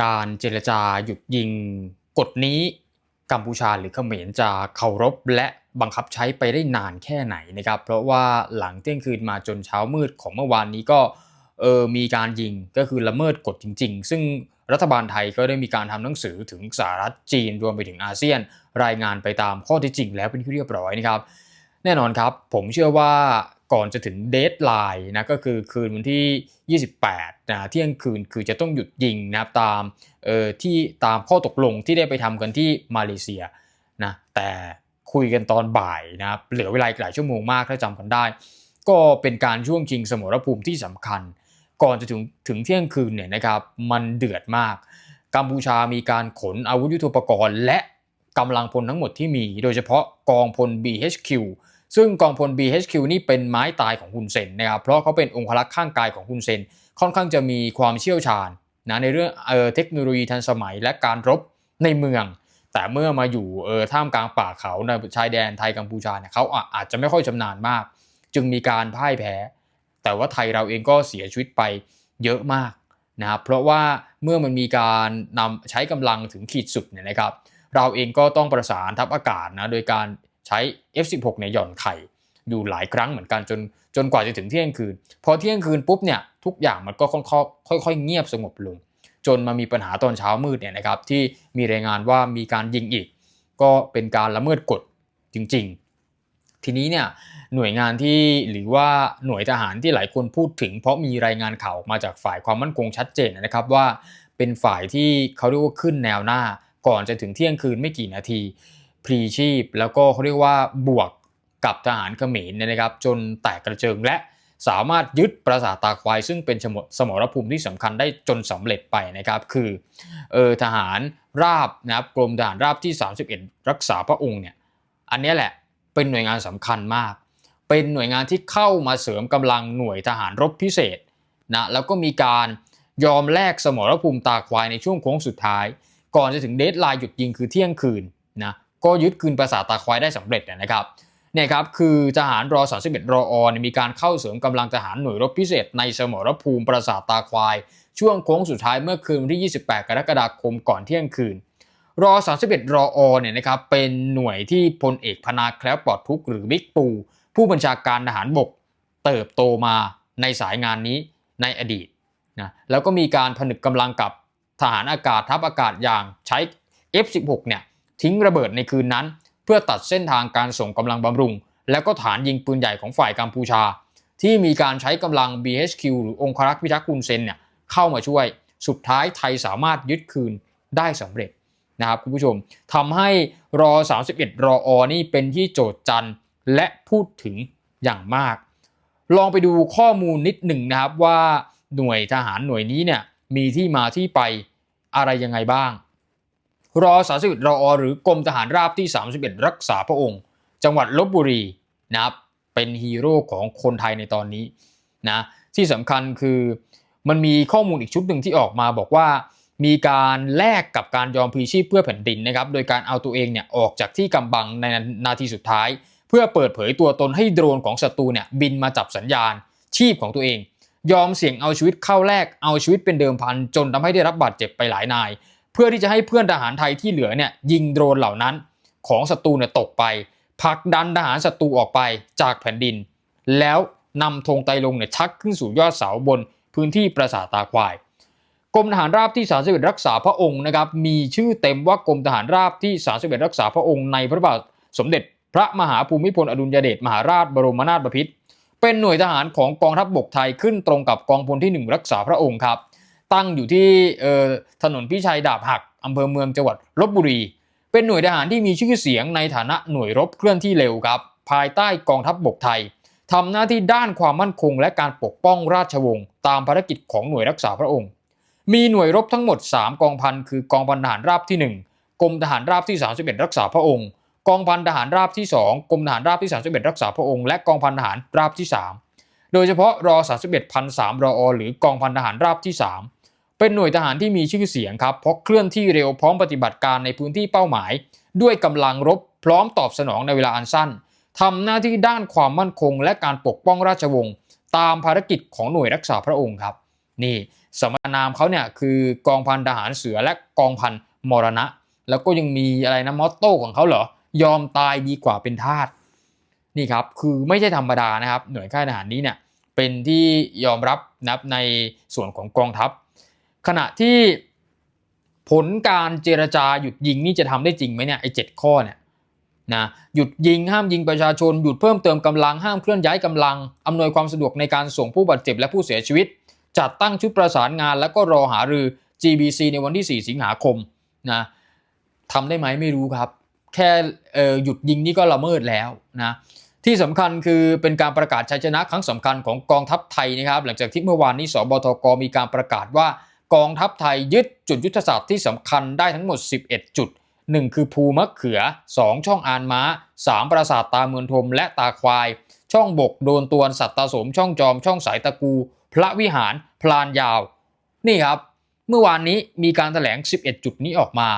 การเจรจาหยุดยิงกฎนี้กัมพูชาหรือเขมรจะเคารพและบังคับใช้ไปได้นานแค่ไหนนะครับ เพราะว่าหลังเที่ยงคืนมาจนเช้ามืดของเมื่อวานนี้ก็เออมีการยิงก็คือละเมิดกฎจริง ๆ ซึ่งรัฐบาลไทยก็ได้มีการทำหนังสือถึงสหรัฐจีนรวมไปถึงอาเซียน รายงานไปตามข้อท็จจริงแล้วเป็นที่เรียบร้อยนะครับ แน่นอนครับ ผมเชื่อว่า ก่อนจะถึงเดทไลน์นะก็คือคืนวันที่ 28นะเที่ยงคืนคือจะต้องหยุดยิงนะครับตามเอ่อที่ตามข้อตกลงที่ได้ไปทำกันที่มาเลเซียนะแต่คุยกันตอนบ่ายนะครับเหลือเวลาหลายชั่วโมงมากถ้าจำกันได้ ก็เป็นการช่วงชิงสมรภูมิที่สำคัญ ก่อนจะถึงถึงเที่ยงคืนเนี่ยนะครับมันเดือดมาก กัมพูชามีการขนอาวุธยุทโธปกรณ์ และกำลังพลทั้งหมดที่มี โดยเฉพาะกองพล BHQ ซึ่งกองพล BHQ นี่เป็นไม้ตายของฮุนเซนนะครับ เพราะเขาเป็นองครักษ์ข้างกายของฮุนเซน ค่อนข้างจะมีความเชี่ยวชาญนะในเรื่องเออเทคโนโลยีทันสมัยและการรบในเมือง แต่เมื่อมาอยู่เออท่ามกลางป่าเขาในชายแดนไทยกัมพูชาเนี่ยเขาออาจจะไม่ค่อยชำนาญมาก จึงมีการพ่ายแพ้ แต่ว่าไทยเราเองก็เสียชีวิตไปเยอะมากนะครับเพราะว่าเมื่อมันมีการนำใช้กำลังถึงขีดสุดเนี่ยนะครับ เราเองก็ต้องประสานทัพอากาศนะโดยการ ใช้ F16 เนี่ยหย่อนไข่อยู่หลายครั้งเหมือนกันจนจนกว่าจะถึงเที่ยงคืน พอเที่ยงคืนปุ๊บเนี่ยทุกอย่างมันก็ค่อยๆค่อยๆเงียบสงบลง จนมามีปัญหาตอนเช้ามืดเนี่ยนะครับที่มีรายงานว่ามีการยิงอีก ก็เป็นการละเมิดกฎจริง ๆ ทีนี้เนี่ยหน่วยงานที่หรือว่าหน่วยทหารที่หลายคนพูดถึง เพราะมีรายงานข่าวมาจากฝ่ายความมั่นคงชัดเจนนะครับว่าเป็นฝ่ายที่เขาเรียกว่าขึ้นแนวหน้าก่อนจะถึงเที่ยงคืนไม่กี่นาที พลีชีพ แล้วก็เขาเรียกว่าบวกกับทหารเขมรเนี่ยนะครับ จนแตกกระเจิงและสามารถยึดปราสาทตาควาย ซึ่งเป็นสมรภูมิที่สำคัญได้จนสำเร็จไปนะครับ คือเออทหารราบนะครับกรมทหารราบที่ 31 รักษาพระองค์เนี่ยอันนี้แหละเป็นหน่วยงานสำคัญมาก เป็นหน่วยงานที่เข้ามาเสริมกำลังหน่วยทหารรบพิเศษนะแล้วก็มีการยอมแลกสมรภูมิตาควายในช่วงโค้งสุดท้าย ก่อนจะถึงเดทไลน์หยุดยิงคือเที่ยงคืนนะ ก็ยึดคืนปราสาทตาควายได้สำเร็จนะครับเนี่ยครับคือทหารรอ31รออมีการเข้าเสริมกำลังทหารหน่วยรบพิเศษในสมรภูมิปราสาทตาควาย ช่วงโค้งสุดท้ายเมื่อคืนวันที่ 28 กรกฎาคมก่อนเที่ยงคืนรอ31รออเนี่ยนะครับเป็นหน่วยที่พลเอกพนาแคล้วปลอดทุกหรือบิ๊กปูผู้บัญชาการทหารบกเติบโตมาในสายงานนี้ในอดีตนะแล้วก็มีการผนึกกำลังกับทหารอากาศทัพอากาศอย่างใช้ F16 เนี่ย ทิ้งระเบิดในคืนนั้น เพื่อตัดเส้นทางการส่งกำลังบำรุง แล้วก็ฐานยิงปืนใหญ่ของฝ่ายกัมพูชา ที่มีการใช้กำลัง BHQ หรือองครักษ์พิทักษ์กุนเซนเนี่ยเข้ามาช่วยสุดท้ายไทยสามารถยึดคืนได้สำเร็จนะครับคุณผู้ชมทำให้รอ 31 รออนี่เป็นที่โจทย์จันและพูดถึงอย่างมาก ลองไปดูข้อมูลนิดหนึ่งนะครับว่าหน่วยทหารหน่วยนี้เนี่ยมีที่มาที่ไปอะไรยังไงบ้าง รอ31รออหรือกรมทหารราบที่ 31 รักษาพระองค์ จังหวัดลบบุรีนะครับเป็นฮีโร่ของคนไทยในตอนนี้นะที่สำคัญคือมันมีข้อมูลอีกชุดหนึ่งที่ออกมาบอกว่ามีการแลกกับการยอมพลีชีพเพื่อแผ่นดินนะครับ โดยการเอาตัวเองเนี่ยออกจากที่กำบังในนาทีสุดท้าย เพื่อเปิดเผยตัวตนให้โดรนของศัตรูเนี่ยบินมาจับสัญญาณชีพของตัวเอง ยอมเสี่ยงเอาชีวิตเข้าแลกเอาชีวิตเป็นเดิมพันจนทำให้ได้รับบาดเจ็บไปหลายนาย เพื่อที่จะให้เพื่อนทหารไทยที่เหลือเนี่ยยิงโดรนเหล่านั้น ของศัตรูเนี่ยตกไปผลักดันทหารศัตรูออกไปจากแผ่นดิน แล้วนำธงไตลงเนี่ยชักขึ้นสู่ยอดเสาบนพื้นที่ปราสาทตาควายกรมทหารราบที่ 31 รักษาพระองค์นะครับมีชื่อเต็มว่ากรมทหารราบที่ 31 รักษาพระองค์ในพระบาทสมเด็จ พระมหาภูมิพลอดุลยเดชมหาราชบรมนาถบพิตรเป็นหน่วยทหารของกองทัพบบกไทยขึ้นตรงกับกองพลที่ 1 รักษาพระองค์ครับ ตั้งอยู่ที่ถนนพิชัยดาบหักอำเภอเมืองจังหวัดลบบุรี เป็นหน่วยทหารที่มีชื่อเสียงในฐานะหน่วยรบเคลื่อนที่เร็วครับ ภายใต้กองทัพบบกไทยทำหน้าที่ด้านความมั่นคง และการปกป้องราชวงศ์ตามภารกิจของหน่วยรักษาพระองค์ มีหน่วยรบทั้งหมด 3 กองพันคือกองพันทหารราบที่ 1กรมทหารราบที่ 31 รักษาพระองค์ กองพันทหารราบที่ 2กรมทหารราบที่ 31 รักษาพระองค์และกองพันทหารราบที่ 3 โดยเฉพาะรอ31พันสามรอหรือกองพันทหารราบที่ 3 เป็นหน่วยทหารที่มีชื่อเสียงครับเพราะเคลื่อนที่เร็วพร้อมปฏิบัติการในพื้นที่เป้าหมาย ด้วยกำลังรบพร้อมตอบสนองในเวลาอันสั้นทำหน้าที่ด้านความมั่นคง และการปกป้องราชวงศ์ตามภารกิจของหน่วยรักษาพระองค์ครับ นี่สมานามเขาเนี่ยคือกองพันทหารเสือและกองพันมรณะ แล้วก็ยังมีอะไรนะมอตโต้ของเขาเหรอยอมตายดีกว่าเป็นทาสนี่ครับคือไม่ใช่ธรรมดานะครับ หน่วยค่ายทหารนี้เนี่ยเป็นที่ยอมรับนับในส่วนของกองทัพ ขณะที่ผลการเจรจาหยุดยิงนี่จะทำได้จริงไหมเนี่ยไอ้เจ็ดข้อเนี่ยนะหยุดยิงห้ามยิงประชาชนหยุดเพิ่มเติมกำลังห้ามเคลื่อนย้ายกำลังอำนวยความสะดวกในการส่งผู้บาดเจ็บและผู้เสียชีวิต จัดตั้งชุดประสานงาน แล้วก็รอหารือ GBC ในวันที่ 4 สิงหาคมนะทำได้ไหมไม่รู้ครับ แค่เอ่อหยุดยิงนี่ก็ละเมิดแล้วนะที่สำคัญคือเป็นการประกาศชัยชนะครั้งสำคัญของกองทัพไทยนะครับ หลังจากที่เมื่อวานนี้สบทกมีการประกาศว่า กองทัพไทยยึดจุดยุทธศาสตร์ที่สำคัญได้ทั้งหมด 11 จุด 1 คือภูมะเขือ 2 ช่องอานม้า 3 ปราสาทตาเมืองทมและตาควาย ช่องบกโดนตวนสัตตาสมช่องจอม ช่องสายตะกู พระวิหาร พลานยาว นี่ครับ เมื่อวานนี้มีการแถลง 11 จุดนี้ออกมา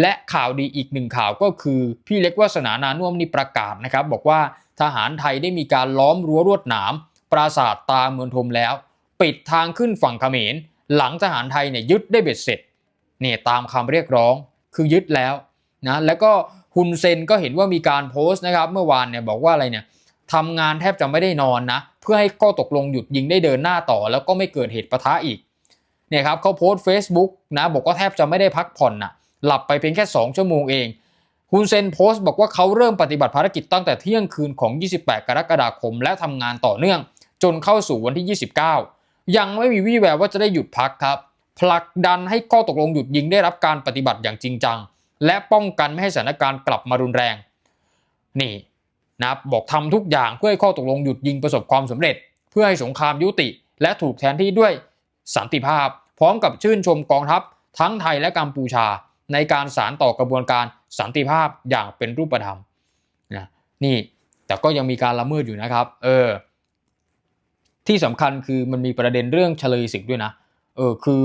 และข่าวดีอีกหนึ่งข่าวก็คือ พี่เล็กวาสนานานุ่มนี่ประกาศนะครับ บอกว่าทหารไทยได้มีการล้อมรั้วรวดหนาม ปราสาทตาเมืองทมแล้ว ปิดทางขึ้นฝั่งเขมร หลังทหารไทยเนี่ยยึดได้เบ็ดเสร็จเนี่ยตามคำเรียกร้องคือยึดแล้วนะแล้วก็ฮุนเซนก็เห็นว่ามีการโพสต์นะครับเมื่อวานเนี่ยบอกว่าอะไรเนี่ยทำงานแทบจะไม่ได้นอนนะ เพื่อให้ข้อตกลงหยุดยิงได้เดินหน้าต่อ แล้วก็ไม่เกิดเหตุปะทะอีกเนี่ยครับเขาโพสต์ Facebook นะบอกว่าแทบจะไม่ได้พักผ่อนนะหลับไปเพียงแค่ 2 ชั่วโมงเองฮุนเซนโพสต์บอกว่าเขาเริ่มปฏิบัติภารกิจตั้งแต่เที่ยงคืนของ 28 กรกฎาคม และทำงานต่อเนื่อง จนเข้าสู่วันที่ 29 ยังไม่มีวี่แววว่าจะได้หยุดพักครับผลักดันให้ข้อตกลงหยุดยิงได้รับการปฏิบัติอย่างจริงจัง และป้องกันไม่ให้สถานการณ์กลับมารุนแรง นี่นะครับบอกทำทุกอย่างเพื่อให้ข้อตกลงหยุดยิงประสบความสำเร็จ เพื่อให้สงครามยุติ และถูกแทนที่ด้วยสันติภาพ พร้อมกับชื่นชมกองทัพ ทั้งไทยและกัมพูชา ในการสารต่อกระบวนการสันติภาพอย่างเป็นรูปธรรมนะนี่แต่ก็ยังมีการละเมิดอยู่นะครับ เออ ที่สำคัญคือมันมีประเด็นเรื่องเฉลยศึกด้วยนะ เออคือ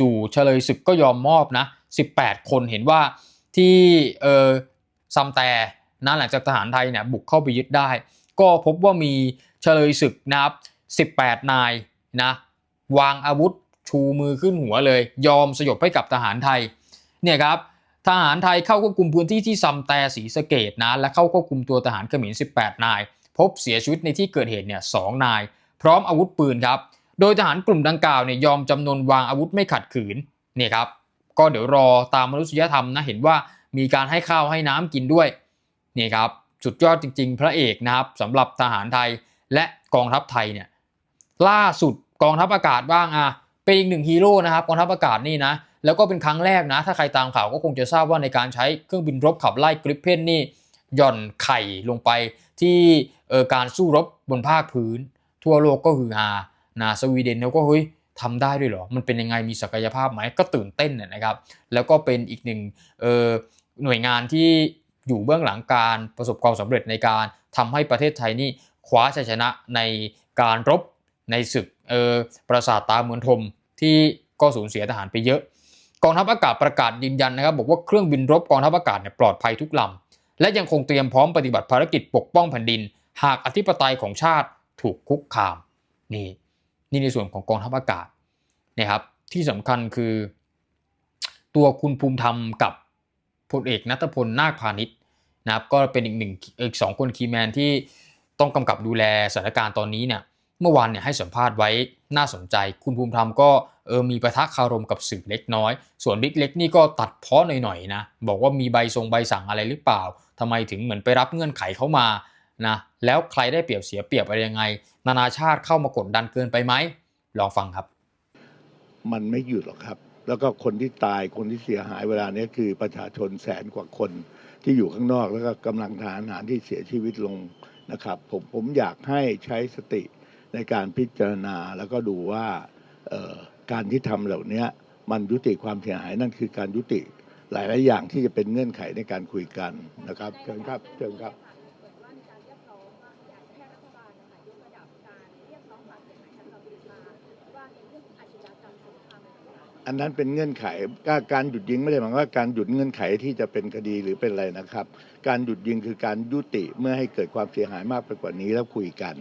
จู่ๆเฉลยศึกก็ยอมมอบนะ 18 คนเห็นว่าที่เออซัมแต่นะหลังจากทหารไทยเนี่ยบุกเข้าไปยึดได้ ก็พบว่ามีเฉลยศึกนะครับ 18 นายนะวางอาวุธชูมือขึ้นหัวเลย ยอมสยบให้กับทหารไทยเนี่ยครับทหารไทยเข้าควบคุมพื้นที่ที่ซัมแต่ศรีสเกดนะและเข้าควบคุมตัวทหารเขมร18 นาย พบเสียชีวิตในที่เกิดเหตุเนี่ยสองนาย พร้อมอาวุธปืนครับ โดยทหารกลุ่มดังกล่าวเนี่ยยอมจำนนวางอาวุธไม่ขัดขืนเนี่ยครับ ก็เดี๋ยวรอตามมนุษยธรรมนะเห็นว่ามีการให้ข้าวให้น้ำกินด้วยนี่ครับสุดยอดจริง ๆ พระเอกนะครับสำหรับทหารไทยและกองทัพไทยเนี่ยล่าสุดกองทัพอากาศบ้างอะเป็นอีกหนึ่งฮีโร่นะครับกองทัพอากาศนี่นะแล้วก็เป็นครั้งแรกนะ ถ้าใครตามข่าวก็คงจะทราบว่าในการใช้เครื่องบินรบขับไล่กริปเพนนี่หย่อนไข่ลงไปที่การสู้รบบนภาคพื้น ทั่วโลกก็ฮือฮานะสวีเดนเขาก็เฮ้ยทำได้ด้วยเหรอ มันเป็นยังไงมีศักยภาพไหมก็ตื่นเต้นน่ยนะครับ แล้วก็เป็นอีกหนึ่งหน่วยงานที่อยู่เบื้องหลังการประสบความสำเร็จในการทำให้ประเทศไทยนี่คว้าชัยชนะในการรบในศึกปราสาทตาเมืองทมที่ก็สูญเสียทหารไปเยอะ กองทัพอากาศประกาศยืนยันนะครับ บอกว่าเครื่องบินรบกองทัพอากาศเนี่ยปลอดภัยทุกลำและยังคงเตรียมพร้อมปฏิบัติภารกิจปกป้องแผ่นดิน หากอธิปไตยของชาติ ถูกคุกคามนี่นี่ในส่วนของกองทัพอากาศนะครับ ที่สำคัญคือ ตัวคุณภูมิธรรมกับพลเอกนัทพลนาคพาณิชย์นะครับ ก็เป็นอีกหนึ่งอีกสองคนคีแมนที่ต้องกำกับดูแลสถานการณ์ตอนนี้เนี่ยเมื่อวานเนี่ยให้สัมภาษณ์ไว้น่าสนใจ คุณภูมิธรรมก็เออมีประทะคารมกับสื่อเล็กน้อย ส่วนบิ๊กเล็กนี่ก็ตัดเพ้อหน่อยๆนะ บอกว่ามีใบทรงใบสั่งอะไรหรือเปล่าทำไมถึงเหมือนไปรับเงื่อนไขเข้ามา นะแล้วใครได้เปรียบเสียเปรียบอะไรยังไง นานาชาติเข้ามากดดันเกินไปไหมลองฟังครับ มันไม่หยุดหรอกครับ แล้วก็คนที่ตายคนที่เสียหายเวลานี้คือประชาชนแสนกว่าคนที่อยู่ข้างนอกแล้วก็กำลังทหารหารที่เสียชีวิตลงนะครับผมผมอยากให้ใช้สติในการพิจารณาแล้วก็ดูว่าการที่ทำเหล่านี้มันยุติความเสียหายนั่นคือการยุติหลาย ๆ อย่างที่จะเป็นเงื่อนไขในการคุยกันนะครับเชิญครับเชิญครับ อันนั้นเป็นเงื่อนไขการหยุดยิงไม่ได้หมายว่าการหยุดเงื่อนไขที่จะเป็นคดีหรือเป็นอะไรนะครับ การหยุดยิงคือการยุติเมื่อให้เกิดความเสียหายมากไปกว่านี้แล้วคุยกัน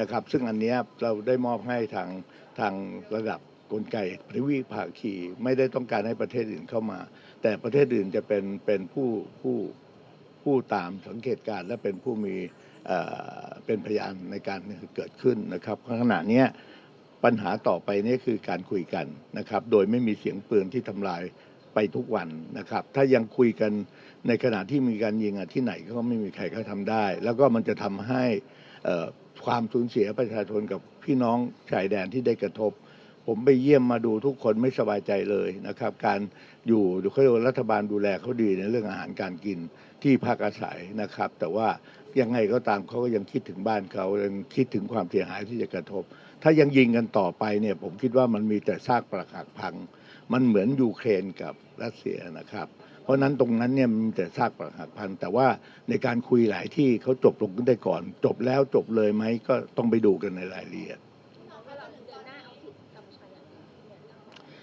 นะครับ ซึ่งอันนี้เราได้มอบให้ทางทางระดับกลไกทวิภาคีไม่ได้ต้องการให้ประเทศอื่นเข้ามา แต่ประเทศอื่นจะเป็นเป็นผู้ผู้ผู้ตามสังเกตการณ์และเป็นผู้มีเป็นพยานในการเกิดขึ้นนะครับขณะนี้ ปัญหาต่อไปนี้คือการคุยกันนะครับ โดยไม่มีเสียงปืนที่ทำลายไปทุกวันนะครับ ถ้ายังคุยกันในขณะที่มีการยิงที่ไหนก็ไม่มีใครเขาทำได้ แล้วก็มันจะทำให้ความสูญเสียประชาชนกับพี่น้องชายแดนที่ได้กระทบ ผมไปเยี่ยมมาดูทุกคนไม่สบายใจเลยนะครับ การอยู่เขาเรียกว่ารัฐบาลดูแลเขาดีในเรื่องอาหารการกินที่พักอาศัยนะครับ แต่ว่า ยังไงก็ตามเขาก็ยังคิดถึงบ้านเขายังคิดถึงความเสียหายที่จะกระทบ ถ้ายังยิงกันต่อไปเนี่ยผมคิดว่ามันมีแต่ซากปรักหักพัง มันเหมือนยูเครนกับรัสเซียนะครับ เพราะนั้นตรงนั้นเนี่ยมันมีแต่ซากปรักหักพัง แต่ว่าในการคุยหลายที่เขาจบลงกันได้ก่อน จบแล้วจบเลยไหมก็ต้องไปดูกันในรายละเอียด ว่าเราเดินหน้าเอาผิดกัมพูชาอย่างไร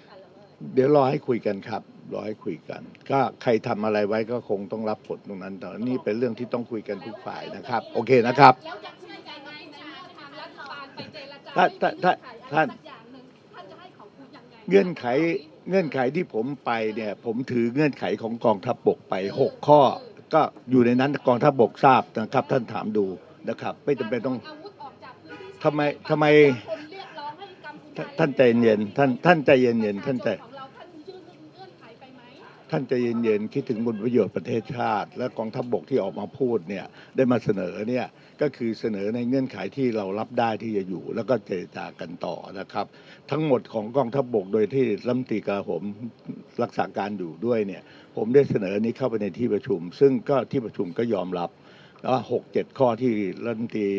การละ เมิดเดี๋ยวรอให้คุยกันครับ รอให้คุยกัน ก็ใครทำอะไรไว้ก็คงต้องรับผลตรงนั้นแต่ว่านี่เป็นเรื่องที่ต้องคุยกันทุกฝ่ายนะครับ โอเคนะครับแล้วจะเชื่อใจไงในเมื่อทางรัฐบาลไปเจรจาถ้าถ้าถ้าท่านสักอย่างหนึ่งท่านจะให้เขาคุยยังไงเงื่อนไขเงื่อนไขที่ผมไปเนี่ย ผมถือเงื่อนไขของกองทัพบกไป6ข้อ ก็อยู่ในนั้นกองทัพบกทราบนะครับ ท่านถามดูนะครับ ไม่จำเป็นต้องอาวุธออกจากพื้นที่ทำไมทำไม ท่านใจเย็นๆท่านท่านใจเย็นๆท่านใจท่านยื่นเงื่อนไขไปไหมท่านใจเย็นๆคิดถึงผลประโยชน์ประเทศชาติ และกองทัพบกที่ออกมาพูดเนี่ยได้มาเสนอเนี่ยก็คือเสนอในเงื่อนไขที่เรารับได้ที่จะอยู่ แล้วก็เจรจากันต่อนะครับ ทั้งหมดของกองทัพบกโดยที่รัฐมนตรีกลาโหมรักษาการอยู่ด้วยเนี่ยผมได้เสนอนี้เข้าไปในที่ประชุม ซึ่งก็ที่ประชุมก็ยอมรับว่าหกเจ็ดข้อที่รัฐมนตรี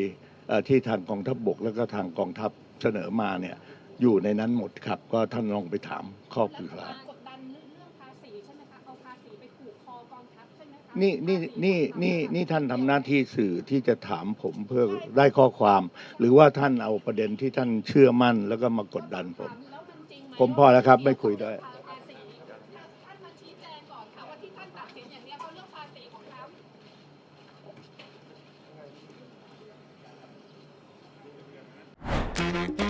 ที่ทางกองทัพบก แล้วก็ทางกองทัพเสนอมาเนี่ย อยู่ในนั้นหมดครับ ก็ท่านลองไปถามข้อปรึกษากดดันเรื่องภาษีใช่ไหมคะ เอาภาษีไปผูกคอกองทัพใช่ไหมคะนี่นี่นี่นี่นี่ท่านทำหน้าที่สื่อที่จะถามผมเพื่อได้ข้อความ หรือว่าท่านเอาประเด็นที่ท่านเชื่อมั่น แล้วก็มากดดันผม แล้วมันจริงไหมผมพอแล้วครับไม่คุยด้วย ภาษีท่านมาชี้แจงก่อนค่ะว่าที่ท่านตัดสินอย่างเนี้ยเพราะเรื่องภาษีของเขาไ